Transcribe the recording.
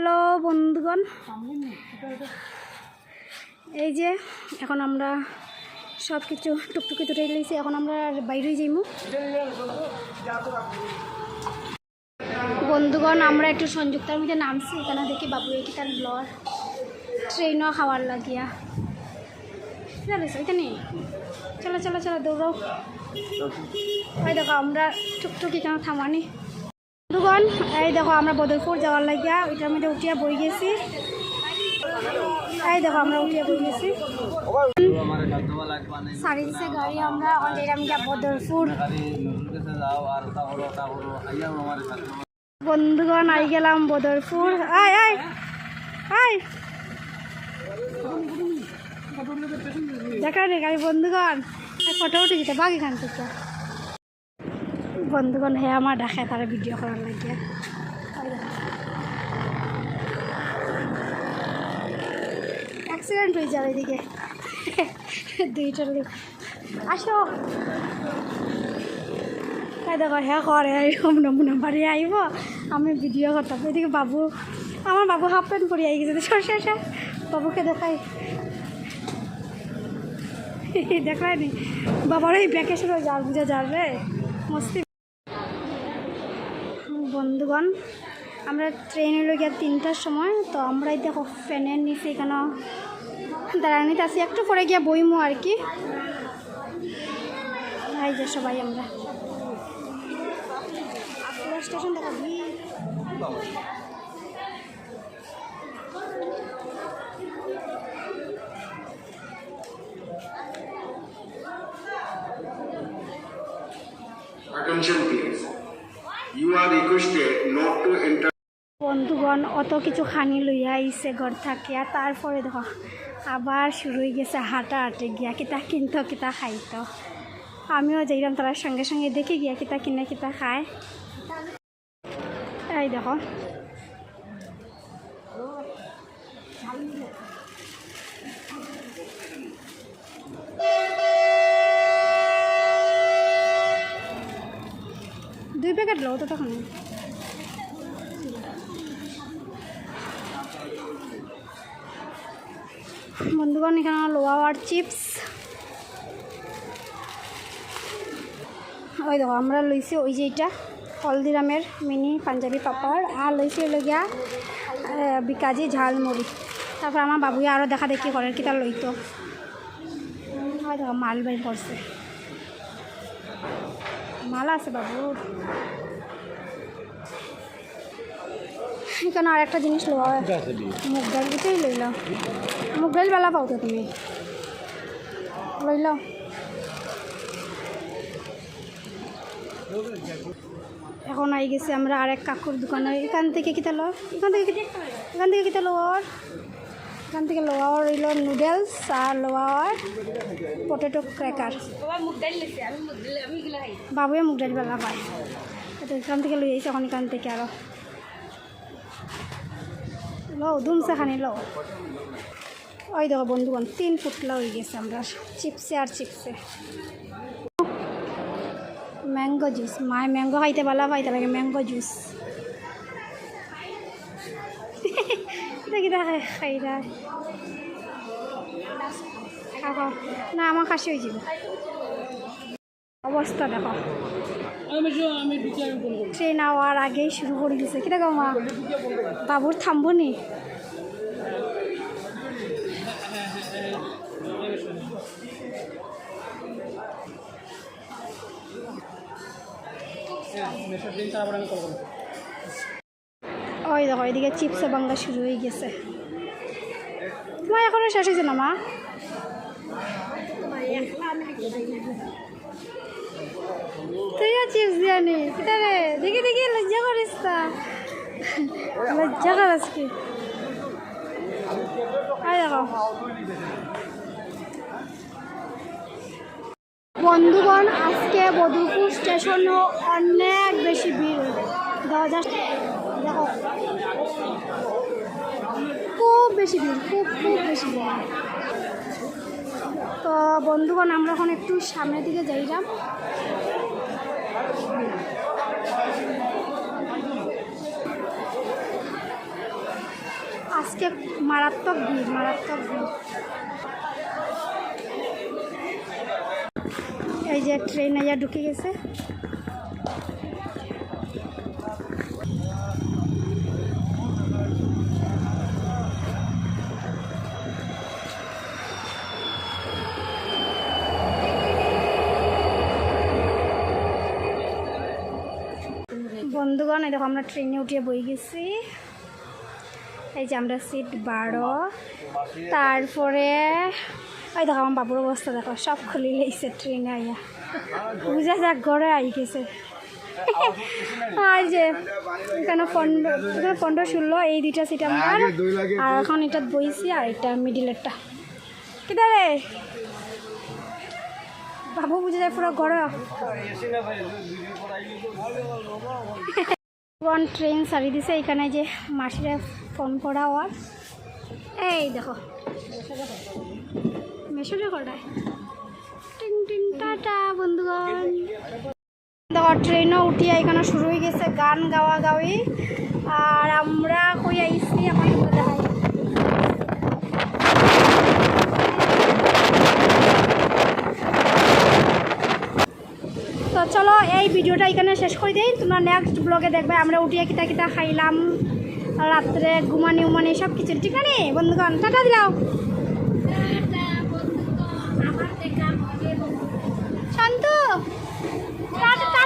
Hello বন্ধুগণ। এই যে, এখন আমরা সব কিছু টুকটুকি তুলে নিয়েছি। এখন আমরা বাইরে যাইমু। বন্ধুগণ, আমরা একটু সংযুক্তার মধ্যে নামছি। এখানে দেখি বাবু কি তার ব্লর ট্রেনও খাওয়ার লাগিয়া। জানিস এখানে চলো চলো চলো দৌড়ো ওই দেখো, আমরা টুকটুকি কেন থামানি? বন্ধুগণ, এই দেখো আমরা বদরপুর যাওয়ার লাগিয়া, ওইটার মধ্যে উঠিয়া বই গেছি। এই দেখো আমরা উঠিয়া বই গেছি। সারি দিছে গাড়ি, আমরা অলরেডি যা বদরপুর বন্ধুগণ, আই গেলাম বদরপুর আয় আয় দেখা রে গাড়ি, বন্ধুগণ। ফটো উঠে যেতে, বাঘ এখান থেকে। বন্ধুগণ, হে আমার দেখায় তারা ভিডিও করার লাগিয়া। অ্যাক্সিডেন্ট হয়ে যাবে এদিকে। দুইটার দিকে আসো। দেখো হ্যাঁ করে এরকম নমুনা বাড়ি আইব আমি ভিডিও করতাম এদিকে বাবু আমার বাবু হাফ প্যান্ট পরে আই গেছে। সর সর বাবুকে দেখাই। দেখায়নি বাবার এই ভ্যাকেশন হয়ে যার বুঝা রে মস্তি বন্ধুগণ, আমরা ট্রেনে গিয়ে তিনটার সময়, তো আমরাই দেখো ফ্যানের নিচে এখানে দাঁড়ানিতে আসি। একটু পরে গিয়ে বইমু আর কি। এই যে সবাই আমরা। স্টেশন দেখা Attention. বন্ধুগণ, অত কিছু খানি লইয়া আইছে, ঘর থাকিয়া। তারপরে দেখো, আবার শুরু হয়ে গেছে হাঁটা হাঁটে গিয়া কিতা কিনতো, কিতা খাইতো। আমিও যাইলাম তার সঙ্গে সঙ্গে, দেখে গিয়া কিতা কিনে, কিতা খায়। এই দেখো দুই প্যাকেট লো তো তখন বন্ধুগণ এখানে লোয়ার চিপস। ওই দেখো আমরা লইছি ওই যে এটা হলদিরামের মিনি পাঞ্জাবি পাপড় আর লইছি হলো গিয়া আহ, বিকাজি ঝালমুড়ি। তারপর আমার বাবুয়ে আরও দেখা দেখি করে কিতা লইতো। ওই দেখো মাল বের করছে মাল আছে বাবু এখানে আর একটা জিনিস লোয়া মুগ ডাল দিতেই লইলাম মুগ ডাল বেলা পাও তো তুমি। লইলাম এখন আই গেছি আমরা আরেক কাকুর দোকানে। এখান থেকে কিতা লো এখান থেকে এখান থেকে কিতা লোয়ার এখান থেকে লোয়ার রইল নুডলস আর লোয়ার পটেটো ক্র্যাকার বাবুয়ে মুগ ডাল বেলা পায়। এখান থেকে লই আইছে এখন এখান থেকে আরও। লও দুমসে খানি লও। ওই দেখো বন্ধুগণ, তিন ফুটলা হয়ে গেছে আমরা, চিপসে আর চিপসে। ম্যাঙ্গো জুস, মায় ম্যাঙ্গো খাইতে ভালো পাইতে লাগে ম্যাঙ্গো জুস। দেখি খাইরা খাও না, আমার কাশি হয়ে যাবে। অবস্থা দেখো। ট্রেন আওয়ার আগেই শুরু করে দিছে। কিটা গো মা? বাবুর থামবো নি? ওই দেখো এদিকে চিপসে বাংলা শুরু হয়ে গেছে। তোমার এখনও শেষ হয়েছে না মা? তুইও চিপস দিয়ানি রে? দেখি দেখি, লজ্জা করিস তা লজ্জা করিস কি? বন্ধুগণ, আজকে বদরপুর স্টেশনও অনেক বেশি ভিড়। দরজা দেখো। খুব বেশি ভিড়, খুব খুব বেশি ভিড়। তো বন্ধুগণ, আমরা এখন একটু সামনের দিকে যাইলাম। আজকে মারাত্মক ভিড় মারাত্মক ভিড়। এই যে ট্রেন আইয়া ঢুকে গেছে। বন্ধুগণ এই দেখো আমরা ট্রেনে উঠিয়ে বই গেছি। এই যে আমরা সিট বারো। তারপরে এই দেখো আমার বাবুর অবস্থা দেখো সব খুলি লেগেছে ট্রেনে আইয়া। বুঝা যাক ঘরে আই গেছে। আর যে এখানে পনেরো এখানে পনেরো ষোলো এই দুইটা সিট আমার। আর এখন এটা বইছি আর এটা মিডিলেরটা কিটা রে বাবু বুঝে যায় পুরো গরম ওয়ান ট্রেন সারি দিছে, এখানে যে মাসিরা ফোন করা হওয়ার এই দেখো। মেসেজ কটায় টিন টিন, টাটা, বন্ধুগণ। দেখো ট্রেনও উঠিয়া এখানে শুরু হয়ে গেছে, গান গাওয়া গাওয়ি। আর আমরা কই আইসি আমার দেখাই তো চলো এই ভিডিওটা এখানে শেষ করে দিই। তোমরা নেক্সট ব্লগে দেখবে, আমরা উঠিয়ে কিতা কিতা খাইলাম, রাত্রে ঘুমানি উমানি সব কিছু ঠিক আছে? বন্ধুগণ, টাটা দিলাও। শান্ত, টাটা।